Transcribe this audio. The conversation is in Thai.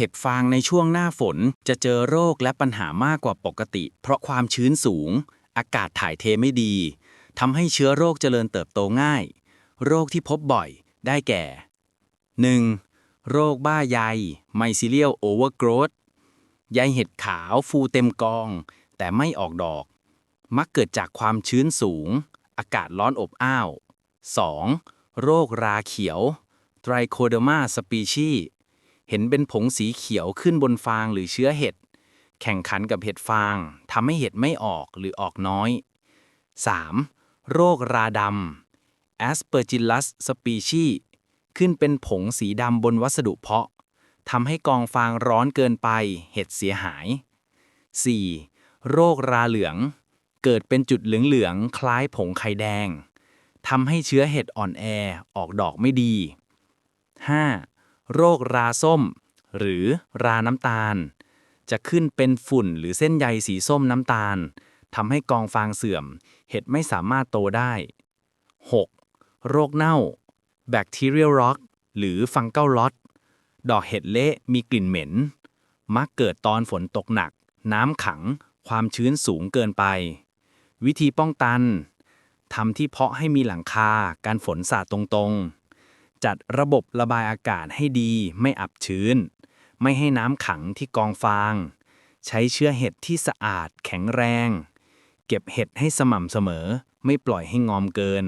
เห็ดฟางในช่วงหน้าฝนจะเจอโรคและปัญหามากกว่าปกติ เพราะความชื้นสูง อากาศถ่ายเทไม่ดีทำให้เชื้อโรคเจริญเติบโตง่าย โรคที่พบบ่อยได้แก่ 1. โรคบ้าใย Mycelial Overgrowth ใยเห็ดขาวฟูเต็มกอง แต่ไม่ออกดอก มักเกิดจากความชื้นสูง อากาศร้อนอบอ้าว 2. โรคราเขียว Trichoderma species เเห็นเป็นผงสีเขียวขึ้นบนฟางหรือเชื้อเห็ด แข่งขันกับเห็ดฟางทำให้เห็ดไม่ออกหรือออกน้อย 3. โรคราดำ Aspergillus species ขึ้นเป็นผงสีดำบนวัสดุเพาะทำให้กองฟางร้อนเกินไปเห็ดเสียหาย 4. โรคราเหลือง เกิดเป็นจุดเหลืองๆคล้ายผงไข่แดงทำให้เชื้อเห็ดอ่อนแอออกดอกไม่ดี 5. โรคราส้ม หรือราน้ำตาล จะขึ้นเป็นฝุ่นหรือเส้นใยสีส้มน้ำตาลทำให้กองฟางเสื่อม เห็ดไม่สามารถโตได้ 6. โรคเน่า Bacterial Rot หรือ Fungal Rot ดอกเห็ดเละมีกลิ่นเหม็น มักเกิดตอนฝนตกหนัก น้ำขัง ความชื้นสูงเกินไป วิธีป้องกันทำที่เพาะให้มีหลังคาการฝนสาดตรงๆ จัดระบบระบายอากาศให้ดีไม่อับชื้น ไม่ให้น้ำขังที่กองฟาง ใช้เชื้อเห็ดที่สะอาดแข็งแรง เก็บเห็ดให้สม่ำเสมอ ไม่ปล่อยให้งอมเกิน